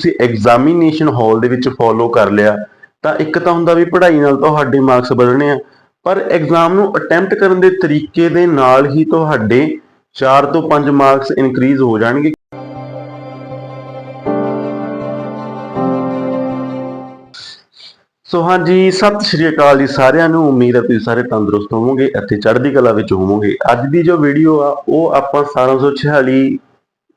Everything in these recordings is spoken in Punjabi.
ਤੁਸੀਂ ਐਗਜ਼ਾਮੀਨੇਸ਼ਨ ਹਾਲ ਦੇ ਵਿੱਚ ਫੋਲੋ ਕਰ ਲਿਆ, ਤਾਂ ਇੱਕ ਤਾਂ ਹੁੰਦਾ ਵੀ ਪੜ੍ਹਾਈ ਨਾਲ ਤੁਹਾਡੇ ਮਾਰਕਸ ਵਧਣੇ ਆ, ਪਰ ਐਗਜ਼ਾਮ ਨੂੰ ਅਟੈਂਪਟ ਕਰਨ ਦੇ ਤਰੀਕੇ ਦੇ ਨਾਲ ਹੀ ਤੁਹਾਡੇ 4 ਤੋਂ 5 ਮਾਰਕਸ ਇਨਕਰੀਜ਼ ਹੋ ਜਾਣਗੇ। ਸੋ ਹਾਂਜੀ, ਸਤਿ ਸ਼੍ਰੀ ਅਕਾਲ ਜੀ ਸਾਰਿਆਂ ਨੂੰ, ਉਮੀਦ ਹੈ ਤੁਸੀਂ ਸਾਰੇ ਤੰਦਰੁਸਤ ਹੋਵੋਗੇ ਅਤੇ ਚੜ੍ਹਦੀ ਕਲਾ ਵਿੱਚ ਹੋਵੋਗੇ। ਅੱਜ ਦੀ ਜੋ ਵੀਡੀਓ ਆ, ਉਹ ਆਪਾਂ 1746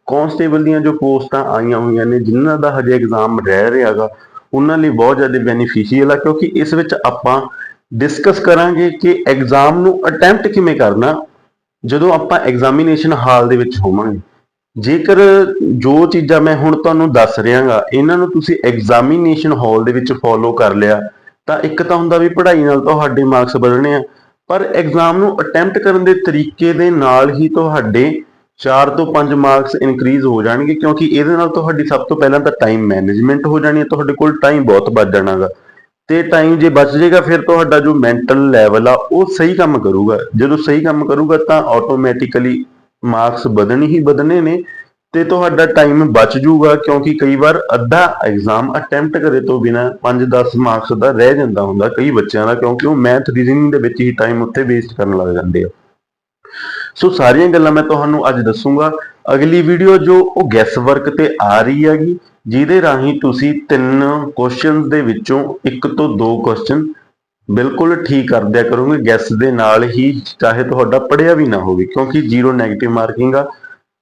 ਕਾਂਸਟੇਬਲ ਦੀਆਂ ਜੋ ਪੋਸਟਾਂ ਆਈਆਂ ਹੋਈਆਂ ਨੇ, ਜਿਨ੍ਹਾਂ ਦਾ ਹਜੇ ਐਗਜ਼ਾਮ ਰਹਿ ਰਿਹਾਗਾ ਉਹਨਾਂ ਲਈ ਬਹੁਤ ਜ਼ਿਆਦਾ ਬੈਨੀਫੀਸ਼ੀਅਲ ਆ, ਕਿਉਂਕਿ ਇਸ ਵਿੱਚ ਆਪਾਂ ਡਿਸਕਸ ਕਰਾਂਗੇ ਕਿ ਐਗਜ਼ਾਮ ਨੂੰ ਅਟੈਂਪਟ ਕਿਵੇਂ ਕਰਨਾ, ਜਦੋਂ ਆਪਾਂ ਐਗਜ਼ਾਮੀਨੇਸ਼ਨ ਹਾਲ ਦੇ ਵਿੱਚ ਹੋਵਾਂਗੇ। ਜੇਕਰ ਜੋ ਚੀਜ਼ਾਂ ਮੈਂ ਹੁਣ ਤੁਹਾਨੂੰ ਦੱਸ ਰਿਹਾਗਾ ਇਹਨਾਂ ਨੂੰ ਤੁਸੀਂ ਐਗਜ਼ਾਮੀਨੇਸ਼ਨ ਹਾਲ ਦੇ ਵਿੱਚ ਫੋਲੋ ਕਰ ਲਿਆ, ਤਾਂ ਇੱਕ ਤਾਂ ਹੁੰਦਾ ਵੀ ਪੜ੍ਹਾਈ ਨਾਲ ਤੁਹਾਡੇ ਮਾਰਕਸ ਵਧਣੇ ਆ, ਪਰ ਐਗਜ਼ਾਮ ਨੂੰ ਅਟੈਂਪਟ ਕਰਨ ਦੇ ਤਰੀਕੇ ਦੇ ਨਾਲ ਹੀ ਤੁਹਾਡੇ 4 ਤੋਂ 5 ਮਾਰਕਸ ਇਨਕਰੀਜ਼ ਹੋ ਜਾਣਗੇ ਕਿਉਂਕਿ ਇਹਦੇ ਨਾਲ ਤੁਹਾਡੀ ਸਭ ਤੋਂ ਪਹਿਲਾਂ ਤਾਂ ਟਾਈਮ ਮੈਨੇਜਮੈਂਟ ਹੋ ਜਾਣੀ ਹੈ, ਤੁਹਾਡੇ ਕੋਲ ਟਾਈਮ ਬਹੁਤ ਬਚ ਜਾਣਾਗਾ। ਤੇ ਟਾਈਮ ਜੇ ਬਚ ਜਾਏਗਾ, ਫਿਰ ਤੁਹਾਡਾ ਜੋ ਮੈਂਟਲ ਲੈਵਲ ਆ, ਉਹ ਸਹੀ ਕੰਮ ਕਰੂਗਾ। ਜਦੋਂ ਸਹੀ ਕੰਮ ਕਰੂਗਾ ਤਾਂ ਆਟੋਮੈਟਿਕਲੀ ਮਾਰਕਸ ਵਧਣ ਹੀ ਵਧਣੇ ਨੇ ਤੇ ਤੁਹਾਡਾ ਟਾਈਮ ਬਚ ਜਾਊਗਾ ਕਿਉਂਕਿ ਕਈ ਵਾਰ ਅੱਧਾ ਐਗਜ਼ਾਮ ਅਟੈਂਪਟ ਕਰੇ ਤੋਂ ਬਿਨਾ 5-10 ਮਾਰਕਸ ਦਾ ਰਹਿ ਜਾਂਦਾ ਹੁੰਦਾ ਕਈ ਬੱਚਿਆਂ ਦਾ ਕਿਉਂਕਿ ਉਹ ਮੈਥ ਰੀਜ਼ਨਿੰਗ ਦੇ ਵਿੱਚ ਹੀ ਟਾਈਮ ਉੱਤੇ ਵੇਸਟ ਕਰਨ ਲੱਗ ਜਾਂਦੇ ਆ। ਸੋ ਸਾਰੀਆਂ ਗੱਲਾਂ ਮੈਂ ਤੁਹਾਨੂੰ ਅੱਜ ਦੱਸੂਗਾ। ਅਗਲੀ ਵੀਡੀਓ ਜੋ ਉਹ ਗੈਸ ਵਰਕ ਤੇ ਆ ਰਹੀ ਹੈਗੀ, ਜਿਹਦੇ ਰਾਹੀਂ ਤੁਸੀਂ ਤਿੰਨ ਕੁਐਸਚਨਸ ਦੇ ਵਿੱਚੋਂ ਇੱਕ ਤੋਂ ਦੋ ਕੁਐਸਚਨ ਬਿਲਕੁਲ ਠੀਕ ਕਰ ਦਿਆ ਕਰੋਗੇ। ਗੈਸ ਦੇ ਨਾਲ ਹੀ ਚਾਹੇ ਤੁਹਾਡਾ ਪੜਿਆ ਵੀ ਨਾ ਹੋਵੇ, ਕਿਉਂਕਿ ਜ਼ੀਰੋ 네ਗੇਟਿਵ ਮਾਰਕਿੰਗ ਆ।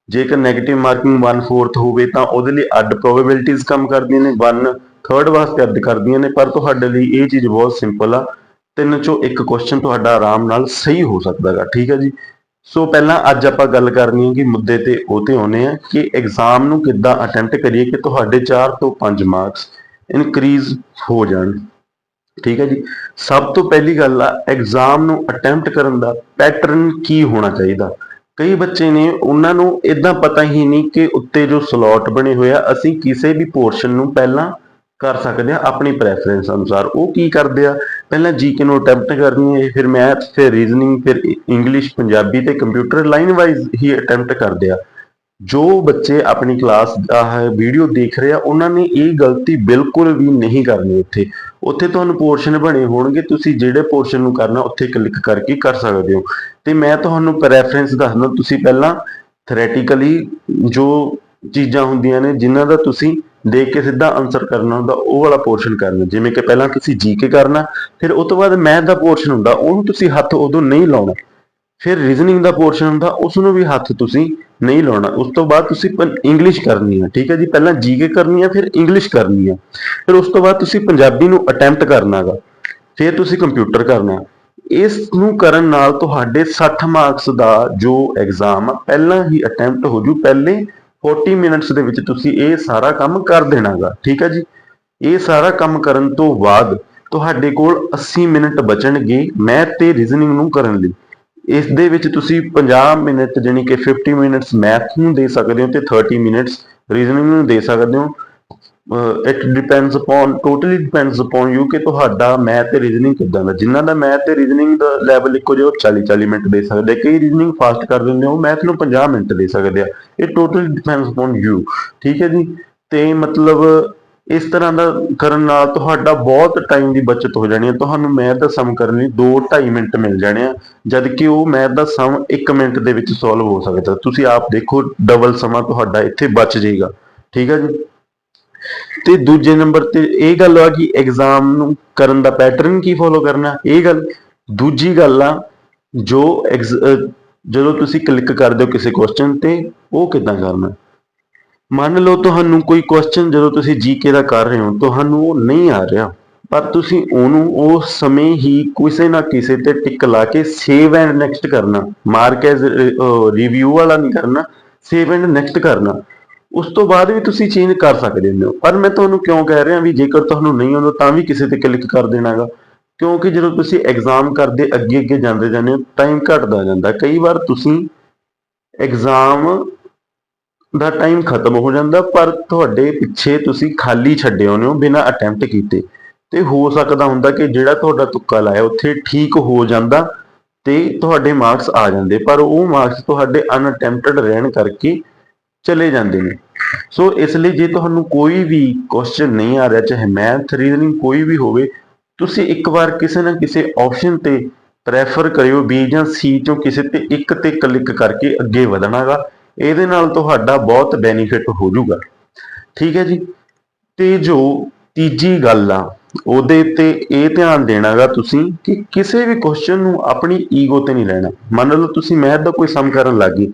ਜੇਕਰ 네ਗੇਟਿਵ ਮਾਰਕਿੰਗ 1/4 ਹੋਵੇ ਤਾਂ ਉਹਦੇ ਲਈ ਅੱਡ ਪ੍ਰੋਬੇਬਿਲਿਟੀਜ਼ ਕੰਮ ਕਰਦੀਆਂ ਨੇ 1 ਥਰਡ ਵਾਸਤੇ ਅੱਡ ਕਰਦੀਆਂ ਨੇ, ਪਰ ਤੁਹਾਡੇ ਲਈ ਇਹ ਚੀਜ਼ ਬਹੁਤ ਸਿੰਪਲ ਆ। ਤਿੰਨ ਚੋਂ ਇੱਕ ਕੁਐਸਚਨ ਤੁਹਾਡਾ ਆਰਾਮ ਨਾਲ ਸਹੀ ਹੋ ਸਕਦਾ ਹੈ ਠੀਕ ਹੈ ਜੀ? ਸੋ ਪਹਿਲਾਂ ਅੱਜ ਆਪਾਂ ਗੱਲ ਕਰਨੀ ਹੈ ਕਿ ਮੁੱਦੇ ਤੇ ਉਹ ਤੇ ਆਉਨੇ ਆ ਕਿ ਐਗਜ਼ਾਮ ਨੂੰ ਕਿੱਦਾਂ ਅਟੈਂਪਟ ਕਰੀਏ ਕਿ ਤੁਹਾਡੇ 4 ਤੋਂ 5 ਮਾਰਕਸ ਇਨਕਰੀਜ਼ ਹੋ ਜਾਣ। ਠੀਕ ਹੈ ਜੀ? ਸਭ ਤੋਂ ਪਹਿਲੀ ਗੱਲ ਆ ਐਗਜ਼ਾਮ ਨੂੰ ਅਟੈਂਪਟ ਕਰਨ ਦਾ ਪੈਟਰਨ ਕੀ ਹੋਣਾ ਚਾਹੀਦਾ? ਕਈ ਬੱਚੇ ਨੇ, ਉਹਨਾਂ ਨੂੰ ਇਦਾਂ ਪਤਾ ਹੀ ਨਹੀਂ ਕਿ ਉੱਤੇ ਜੋ ਸਲੋਟ ਬਣੇ ਹੋਏ ਆ, ਅਸੀਂ ਕਿਸੇ ਵੀ ਪੋਰਸ਼ਨ ਨੂੰ ਪਹਿਲਾਂ ਕਰ ਸਕਦੇ ਆ ਆਪਣੀ ਪ੍ਰੈਫਰੈਂਸ ਅਨੁਸਾਰ। ਉਹ ਕੀ ਕਰਦੇ ਆ? ਪਹਿਲਾਂ ਜੀਕੇ ਨੂੰ ਅਟੈਂਪਟ ਕਰਨੀ ਹੈ, ਫਿਰ ਮੈਥ ਫਿਰ ਰੀਜ਼ਨਿੰਗ ਫਿਰ ਇੰਗਲਿਸ਼ ਪੰਜਾਬੀ ਤੇ ਕੰਪਿਊਟਰ ਲਾਈਨ ਵਾਈਜ਼ ਹੀ ਅਟੈਂਪਟ ਕਰਦੇ ਆ। ਜੋ ਬੱਚੇ ਆਪਣੀ ਕਲਾਸ ਦਾ ਵੀਡੀਓ ਦੇਖ ਰਹੇ ਆ, ਉਹਨਾਂ ਨੇ ਇਹ ਗਲਤੀ ਬਿਲਕੁਲ ਵੀ ਨਹੀਂ ਕਰਨੀ ਉੱਥੇ। ਉੱਥੇ ਤੁਹਾਨੂੰ ਪੋਰਸ਼ਨ ਬਣੇ ਹੋਣਗੇ, ਤੁਸੀਂ ਜਿਹੜੇ ਪੋਰਸ਼ਨ ਨੂੰ ਕਰਨਾ, ਉੱਥੇ ਕਲਿੱਕ ਕਰਕੇ ਕਰ ਸਕਦੇ ਹੋ। ਤੇ ਮੈਂ ਤੁਹਾਨੂੰ ਪ੍ਰੈਫਰੈਂਸ ਦੱਸਦਾ, ਤੁਸੀਂ ਪਹਿਲਾਂ ਥਿਓਰੇਟਿਕਲੀ ਜੋ ਚੀਜ਼ਾਂ ਹੁੰਦੀਆਂ ਨੇ, ਜਿਨ੍ਹਾਂ ਦਾ ਤੁਸੀਂ ਦੇਖ ਕੇ ਸਿੱਧਾ ਆਨਸਰ ਕਰਨਾ ਹੁੰਦਾ, ਉਹ ਵਾਲਾ ਪੋਰਸ਼ਨ ਕਰਨਾ। ਜਿਵੇਂ ਕਿ ਪਹਿਲਾਂ ਤੁਸੀਂ ਜੀਕੇ ਕਰਨਾ, ਫਿਰ ਉਸ ਤੋਂ ਬਾਅਦ ਮੈਥ ਦਾ ਪੋਰਸ਼ਨ ਹੁੰਦਾ, ਉਹਨੂੰ ਤੁਸੀਂ ਹੱਥ ਉਦੋਂ ਨਹੀਂ ਲਾਉਣਾ। ਫਿਰ ਰੀਜ਼ਨਿੰਗ ਦਾ ਪੋਰਸ਼ਨ ਹੁੰਦਾ ਉਸ ਨੂੰ ਵੀ ਹੱਥ ਤੁਸੀਂ ਨਹੀਂ ਲਾਉਣਾ। ਉਸ ਤੋਂ ਬਾਅਦ ਤੁਸੀਂ ਇੰਗਲਿਸ਼ ਕਰਨੀ ਹੈ ਠੀਕ ਹੈ ਜੀ? ਪਹਿਲਾਂ ਜੀਕੇ ਕਰਨੀ ਹੈ ਫਿਰ ਇੰਗਲਿਸ਼ ਕਰਨੀ ਹੈ ਫਿਰ ਉਸ ਤੋਂ ਬਾਅਦ ਤੁਸੀਂ ਪੰਜਾਬੀ ਨੂੰ ਅਟੈਂਪਟ ਕਰਨਾਗਾ ਫਿਰ ਤੁਸੀਂ ਕੰਪਿਊਟਰ ਕਰਨਾ। ਇਸ ਨੂੰ ਕਰਨ ਨਾਲ ਤੁਹਾਡੇ 60 ਮਾਰਕਸ ਦਾ ਜੋ ਐਗਜ਼ਾਮ ਆ, ਪਹਿਲਾਂ ਹੀ ਅਟੈਂਪਟ ਹੋ ਜੂ, ਪਹਿਲੇ 40 ਮਿੰਟਸ ਦੇ ਵਿੱਚ ਤੁਸੀਂ ਇਹ ਸਾਰਾ ਕੰਮ ਕਰ ਦੇਣਾਗਾ, ਠੀਕ ਹੈ ਜੀ? ਇਹ ਸਾਰਾ ਕੰਮ ਕਰਨ ਤੋਂ ਬਾਅਦ ਤੁਹਾਡੇ ਕੋਲ 80 ਮਿੰਟ ਬਚਣਗੇ ਮੈਥ ਤੇ ਰੀਜ਼ਨਿੰਗ ਨੂੰ ਕਰਨ ਲਈ। ਇਸ ਦੇ ਵਿੱਚ ਤੁਸੀਂ 50 ਮਿੰਟ ਜਾਨੀ ਕਿ 50 ਮਿੰਟਸ ਮੈਥ ਨੂੰ ਦੇ ਸਕਦੇ ਹੋ ਤੇ 30 ਮਿੰਟਸ ਰੀਜ਼ਨਿੰਗ ਨੂੰ ਦੇ ਸਕਦੇ ਹੋ। It depends upon totally depends upon you ਕਿ ਤੁਹਾਡਾ ਮੈਥ ਤੇ ਰੀਜ਼ਨਿੰਗ ਕਿੱਦਾਂ ਦਾ। ਜਿਨ੍ਹਾਂ ਦਾ ਮੈਥ ਤੇ ਰੀਜ਼ਨਿੰਗ ਦਾ ਲੈਵਲ ਇੱਕੋ ਜਿਹਾ 40 40 ਮਿੰਟ ਦੇ ਸਕਦੇ ਕਈ ਰੀਜ਼ਨਿੰਗ ਫਾਸਟ ਕਰ ਦਿੰਦੇ ਹੋ ਮੈਥ ਨੂੰ 50 ਮਿੰਟ ਦੇ ਸਕਦੇ ਆ। ਇਹ ਟੋਟਲੀ ਡਿਪੈਂਡਸ ਅਪਨ ਯੂ ਠੀਕ ਹੈ ਜੀ? ਤੇ ਮਤਲਬ, ਇਸ ਤਰ੍ਹਾਂ ਦਾ ਕਰਨ ਨਾਲ ਤੁਹਾਡਾ ਬਹੁਤ ਟਾਈਮ ਦੀ ਬਚਤ ਹੋ ਜਾਣੀ ਹੈ ਤੁਹਾਨੂੰ ਮੈਥ ਦਾ ਸਮ ਕਰਨ ਲਈ 2-2.5 ਮਿੰਟ ਮਿਲ ਜਾਣੇ ਆ। ਜਦ ਕਿ ਉਹ ਮੈਥ ਦਾ ਸਮ 1 ਮਿੰਟ ਦੇ ਵਿੱਚ ਸੋਲਵ ਹੋ ਸਕਦਾ। ਤੁਸੀਂ ਆਪ ਦੇਖੋ ਡਬਲ ਸਮਾਂ ਤੁਹਾਡਾ ਇੱਥੇ ਬਚ ਜਾਏਗਾ। ਠੀਕ ਹੈ ਜੀ? ਤੇ ਦੂਜੇ ਨੰਬਰ ਤੇ ਇਹ ਗੱਲ ਆ ਕਿ ਐਗਜ਼ਾਮ ਨੂੰ ਕਰਨ ਦਾ ਪੈਟਰਨ ਕੀ ਫੋਲੋ ਕਰਨਾ? ਇਹ ਗੱਲ। ਦੂਜੀ ਗੱਲ ਆ, ਜੋ ਜਦੋਂ ਤੁਸੀਂ ਕਲਿੱਕ ਕਰਦੇ ਹੋ ਕਿਸੇ ਕੁਐਸਚਨ ਤੇ, ਉਹ ਕਿੱਦਾਂ ਕਰਨਾ? ਮੰਨ ਲਓ ਤੁਹਾਨੂੰ ਕੋਈ ਕੁਐਸਚਨ ਜਦੋਂ ਤੁਸੀਂ ਜੀਕੇ ਦਾ ਕਰ ਰਹੇ ਹੋ, ਤੁਹਾਨੂੰ ਉਹ ਨਹੀਂ ਆ ਰਿਹਾ। ਪਰ ਤੁਸੀਂ ਉਹਨੂੰ ਉਸ ਸਮੇਂ ਹੀ ਕਿਸੇ ਨਾ ਕਿਸੇ ਤੇ ਟਿਕ ਲਾ ਕੇ ਸੇਵ ਐਂਡ ਨੈਕਸਟ ਕਰਨਾ। ਮਾਰਕ ਐਜ਼ ਰਿਵਿਊ ਵਾਲਾ ਨਹੀਂ ਕਰਨਾ ਸੇਵ ਐਂਡ ਨੈਕਸਟ ਕਰਨਾ। ਉਸ ਤੋਂ ਬਾਅਦ ਵੀ ਤੁਸੀਂ ਚੇਂਜ ਕਰ ਸਕਦੇ ਹੋ। ਪਰ ਮੈਂ ਤੁਹਾਨੂੰ ਕਿਉਂ ਕਹਿ ਰਿਹਾ ਵੀ ਜੇਕਰ ਤੁਹਾਨੂੰ ਨਹੀਂ ਆਉਂਦਾ, ਤਾਂ ਵੀ ਕਿਸੇ ਤੇ ਕਲਿੱਕ ਕਰ ਦੇਣਾਗਾ ਕਿਉਂਕਿ ਜਦੋਂ ਤੁਸੀਂ ਐਗਜ਼ਾਮ ਕਰਦੇ, ਅੱਗੇ ਅੱਗੇ ਜਾਂਦੇ ਜਾਂਦੇ ਟਾਈਮ ਘਟਦਾ ਜਾਂਦਾ। ਕਈ ਵਾਰ ਤੁਸੀਂ ਐਗਜ਼ਾਮ ਦਾ ਟਾਈਮ ਖਤਮ ਹੋ ਜਾਂਦਾ, ਪਰ ਤੁਹਾਡੇ ਪਿੱਛੇ ਤੁਸੀਂ ਖਾਲੀ ਛੱਡੇ ਹੋਨੇ ਹੋ ਬਿਨਾਂ ਅਟੈਂਪਟ ਕੀਤੇ। ਤੇ ਹੋ ਸਕਦਾ ਹੁੰਦਾ ਕਿ ਜਿਹੜਾ ਤੁਹਾਡਾ ਤੁੱਕਾ ਲਾਇਆ, ਉੱਥੇ ਠੀਕ ਹੋ ਜਾਂਦਾ ਤੇ ਤੁਹਾਡੇ ਮਾਰਕਸ ਆ ਜਾਂਦੇ। ਪਰ ਉਹ ਮਾਰਕਸ ਤੁਹਾਡੇ ਅਨਅਟੈਂਪਟਡ ਰਹਿਣ ਕਰਕੇ ਚਲੇ ਜਾਂਦੇ ਨੇ। ਸੋ ਇਸ ਲਈ ਜੇ ਤੁਹਾਨੂੰ ਕੋਈ ਵੀ ਕੁਐਸਚਨ ਨਹੀਂ ਆ ਰਿਹਾ, ਚਾਹੇ ਮੈਥ ਰੀਜ਼ਨਿੰਗ ਕੋਈ ਵੀ ਹੋਵੇ, ਤੁਸੀਂ ਇੱਕ ਵਾਰ ਕਿਸੇ ਨਾ ਕਿਸੇ ਆਪਸ਼ਨ ਤੇ ਪ੍ਰੈਫਰ ਕਰਿਓ ਬੀ ਜਾਂ ਸੀ ਚੋਂ ਕਿਸੇ ਤੇ ਇੱਕ ਤੇ ਕਲਿੱਕ ਕਰਕੇ ਅੱਗੇ ਵਧਣਾਗਾ। ਇਹਦੇ ਨਾਲ ਤੁਹਾਡਾ ਬਹੁਤ ਬੈਨੀਫਿਟ ਹੋ ਜਾਊਗਾ ਠੀਕ ਹੈ ਜੀ? ਤੇ ਜੋ ਤੀਜੀ ਗੱਲ ਆ, ਉਹਦੇ ਤੇ ਇਹ ਧਿਆਨ ਦੇਣਾਗਾ ਤੁਸੀਂ ਕਿ ਕਿਸੇ ਵੀ ਕੁਐਸਚਨ ਨੂੰ ਆਪਣੀ ਈਗੋ ਤੇ ਨਹੀਂ ਲੈਣਾ। ਮੰਨ ਲਓ ਤੁਸੀਂ ਮੈਥ ਦਾ ਕੋਈ ਸਮ ਕਰਨ ਲੱਗੇ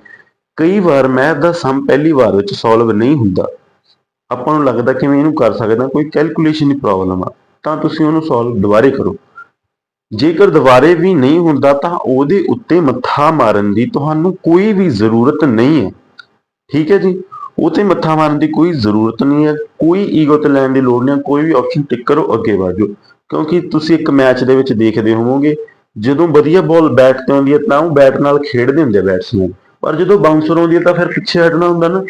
ਕਈ ਵਾਰ ਮੈਥ ਦਾ ਸਮ, ਪਹਿਲੀ ਵਾਰ ਵਿੱਚ ਸੋਲਵ ਨਹੀਂ ਹੁੰਦਾ। ਆਪਾਂ ਨੂੰ ਲੱਗਦਾ ਕਿ ਮੈਂ ਇਹਨੂੰ ਕਰ ਸਕਦਾ, ਕੋਈ ਕੈਲਕੂਲੇਸ਼ਨ ਦੀ ਪ੍ਰੋਬਲਮ ਆ, ਤਾਂ ਤੁਸੀਂ ਉਹਨੂੰ ਸੋਲਵ ਦੁਬਾਰੇ ਕਰੋ। ਜੇਕਰ ਦੁਬਾਰੇ ਵੀ ਨਹੀਂ ਹੁੰਦਾ, ਤਾਂ ਉਹਦੇ ਉੱਤੇ ਮੱਥਾ ਮਾਰਨ ਦੀ ਤੁਹਾਨੂੰ ਕੋਈ ਵੀ ਜ਼ਰੂਰਤ ਨਹੀਂ ਹੈ। ਠੀਕ ਹੈ ਜੀ? ਉਹ ਤੇ ਮੱਥਾ ਮਾਰਨ ਦੀ ਕੋਈ ਜ਼ਰੂਰਤ ਨਹੀਂ ਹੈ, ਕੋਈ ਈਗੋ ਤੇ ਲੈਣ ਦੀ ਲੋੜ ਨਹੀਂ ਹੈ, ਕੋਈ ਵੀ ਆਪਸ਼ਨ ਟਿਕ ਕਰੋ ਅੱਗੇ ਵਧੋ ਕਿਉਂਕਿ ਤੁਸੀਂ ਇੱਕ ਮੈਚ ਦੇ ਵਿੱਚ ਦੇਖਦੇ ਹੋਵੋਗੇ, ਜਦੋਂ ਵਧੀਆ ਬਾਲ ਬੈਟ ਤੇ ਆਉਂਦੀ ਹੈ, ਤਾਂ ਉਹ ਬੈਟ ਨਾਲ ਖੇਡਦੇ ਹੁੰਦੇ ਬੈਟਸਮੈਨ ਪਰ ਜਦੋਂ ਬਾਉਂਸਰ ਆਉਂਦੀ ਹੈ ਤਾਂ ਫਿਰ ਪਿੱਛੇ ਹਟਣਾ ਹੁੰਦਾ ਨਾ।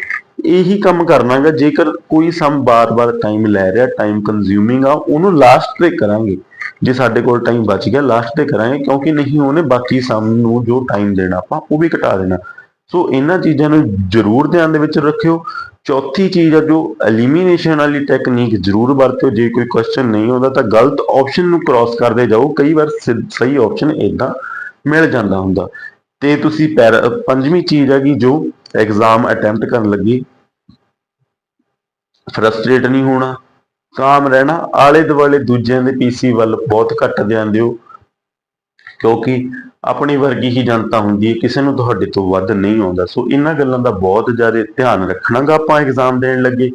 ਇਹੀ ਕੰਮ ਕਰਨਾਗਾ ਜੇਕਰ ਕੋਈ ਸਮ ਬਾਰ-ਬਾਰ ਟਾਈਮ ਲੈ ਰਿਹਾ ਟਾਈਮ ਕੰਜ਼ਿਊਮਿੰਗ ਆ, ਉਹਨੂੰ ਲਾਸਟ ਤੇ ਕਰਾਂਗੇ। ਜੇ ਸਾਡੇ ਕੋਲ ਟਾਈਮ ਬਚ ਗਿਆ ਲਾਸਟ ਤੇ ਕਰਾਂਗੇ, ਕਿਉਂਕਿ ਨਹੀਂ ਉਹਨੇ ਬਾਕੀ ਸਮ ਨੂੰ ਜੋ ਟਾਈਮ ਦੇਣਾ ਆਪਾਂ, ਉਹ ਵੀ ਘਟਾ ਦੇਣਾ। ਸੋ ਇਹਨਾਂ ਚੀਜ਼ਾਂ ਨੂੰ ਜ਼ਰੂਰ ਧਿਆਨ ਦੇ ਵਿੱਚ ਰੱਖਿਓ। ਚੌਥੀ ਚੀਜ਼ ਆ ਜੋ ਐਲੀਮੀਨੇਸ਼ਨ ਵਾਲੀ ਟੈਕਨੀਕ ਜ਼ਰੂਰ ਵਰਤਿਓ। ਜੇ ਕੋਈ ਕੁਐਸਚਨ ਨਹੀਂ ਆਉਂਦਾ ਤਾਂ ਗਲਤ ਆਪਸ਼ਨ ਨੂੰ ਕ੍ਰਾਸ ਕਰਦੇ ਜਾਓ। ਕਈ ਵਾਰ ਸਹੀ ਆਪਸ਼ਨ ਇਦਾਂ ਮਿਲ ਜਾਂਦਾ ਹੁੰਦਾ। ਤੇ ਤੁਸੀਂ ਪੈਰਾ- ਪੰਜਵੀਂ ਚੀਜ਼ ਹੈਗੀ ਜੋ ਐਗਜ਼ਾਮ ਅਟੈਂਪਟ ਕਰਨ ਲੱਗੇ। ਫਰਸਟ੍ਰੇਟ ਨਹੀਂ ਹੋਣਾ ਕਾਮ ਰਹਿਣਾ, ਆਲੇ ਦੁਆਲੇ ਦੂਜਿਆਂ ਦੇ ਪੀਸੀ ਵੱਲ ਬਹੁਤ ਘੱਟ ਧਿਆਨ ਦਿਓ। ਕਿਉਂਕਿ ਆਪਣੀ ਵਰਗੀ ਹੀ ਜਨਤਾ ਹੁੰਦੀ ਹੈ, ਕਿਸੇ ਨੂੰ ਤੁਹਾਡੇ ਤੋਂ ਵੱਧ ਨਹੀਂ ਆਉਂਦਾ। ਸੋ ਇਹਨਾਂ ਗੱਲਾਂ ਦਾ ਬਹੁਤ ਜ਼ਿਆਦਾ ਧਿਆਨ ਰੱਖਣਾਗਾ ਆਪਾਂ ਐਗਜ਼ਾਮ ਦੇਣ ਲੱਗੇ।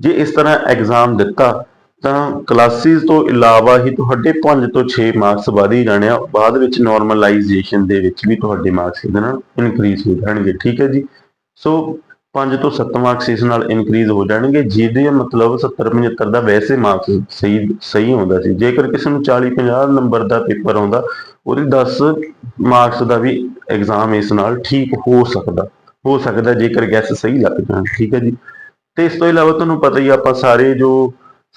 ਜੇ ਇਸ ਤਰ੍ਹਾਂ ਐਗਜ਼ਾਮ ਦਿੱਤਾ ਤਾਂ ਕਲਾਸਿਸ ਤੋਂ ਇਲਾਵਾ ਹੀ ਤੁਹਾਡੇ 5 ਤੋਂ 6 ਮਾਰਕਸ ਵਧ ਹੀ ਜਾਣੇ ਆ। ਬਾਅਦ ਵਿੱਚ ਨਾਰਮਲਾਈਜੇਸ਼ਨ ਦੇ ਵਿੱਚ ਵੀ ਤੁਹਾਡੇ ਮਾਰਕਸ ਇਹਦੇ ਨਾਲ ਇਨਕਰੀਜ਼ ਹੋ ਜਾਣਗੇ, ਠੀਕ ਹੈ ਜੀ? ਸੋ 5 ਤੋਂ 7 ਮਾਰਕਸ ਇਸ ਨਾਲ ਇਨਕਰੀਜ਼ ਹੋ ਜਾਣਗੇ, ਜਿਹਦੇ ਮਤਲਬ 70 75 ਦਾ ਵੈਸੇ ਮਾਰਕਸ ਸਹੀ ਸਹੀ ਆਉਂਦਾ ਸੀ। ਜੇਕਰ ਕਿਸੇ ਨੂੰ 40 50 ਨੰਬਰ ਦਾ ਪੇਪਰ ਆਉਂਦਾ, ਉਹਦੇ 10 ਮਾਰਕਸ ਦਾ ਵੀ ਐਗਜ਼ਾਮ ਇਸ ਨਾਲ ਠੀਕ ਹੋ ਸਕਦਾ ਹੋ ਸਕਦਾ ਜੇਕਰ ਗੈਸ ਸਹੀ ਲੱਗ ਜਾਣ, ਠੀਕ ਹੈ ਜੀ? ਤੇ ਇਸ ਤੋਂ ਇਲਾਵਾ ਤੁਹਾਨੂੰ ਪਤਾ ਹੀ ਆਪਾਂ ਸਾਰੇ ਜੋ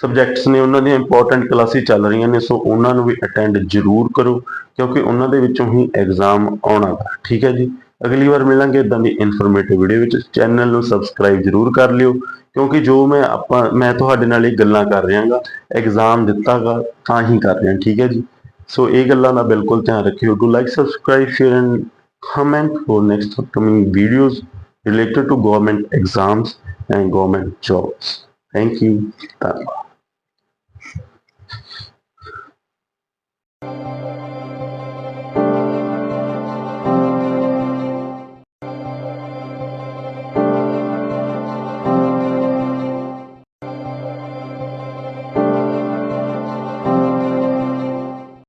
ਸਬਜੈਕਟਸ ਨੇ ਉਹਨਾਂ ਦੀਆਂ ਇੰਪੋਰਟੈਂਟ ਕਲਾਸਿਸ ਚੱਲ ਰਹੀਆਂ ਨੇ, ਸੋ ਉਹਨਾਂ ਨੂੰ ਵੀ ਅਟੈਂਡ ਜ਼ਰੂਰ ਕਰੋ, ਕਿਉਂਕਿ ਉਹਨਾਂ ਦੇ ਵਿੱਚੋਂ ਹੀ ਐਗਜ਼ਾਮ ਆਉਣਾ ਵਾ। ਠੀਕ ਹੈ ਜੀ? ਅਗਲੀ ਵਾਰ ਮਿਲਾਂਗੇ ਇਦਾਂ ਦੀ ਇਨਫੋਰਮੇਟਿਵ ਵੀਡੀਓ ਵਿੱਚ। ਚੈਨਲ ਨੂੰ ਸਬਸਕ੍ਰਾਈਬ ਜ਼ਰੂਰ ਕਰ ਲਿਓ, ਕਿਉਂਕਿ ਜੋ ਮੈਂ ਆਪਾਂ, ਮੈਂ ਤੁਹਾਡੇ ਨਾਲ ਇਹ ਗੱਲਾਂ ਕਰ ਰਿਹਾਗਾ ਐਗਜ਼ਾਮ ਦਿੱਤਾਗਾ, ਤਾਂ ਹੀ ਕਰ ਰਿਹਾ। ਠੀਕ ਹੈ ਜੀ? ਸੋ ਇਹ ਗੱਲਾਂ ਦਾ ਬਿਲਕੁਲ ਧਿਆਨ ਰੱਖਿਓ। Do like subscribe share and comment for next upcoming videos related to government exams and government jobs. Thank you. ਧੰਨਵਾਦ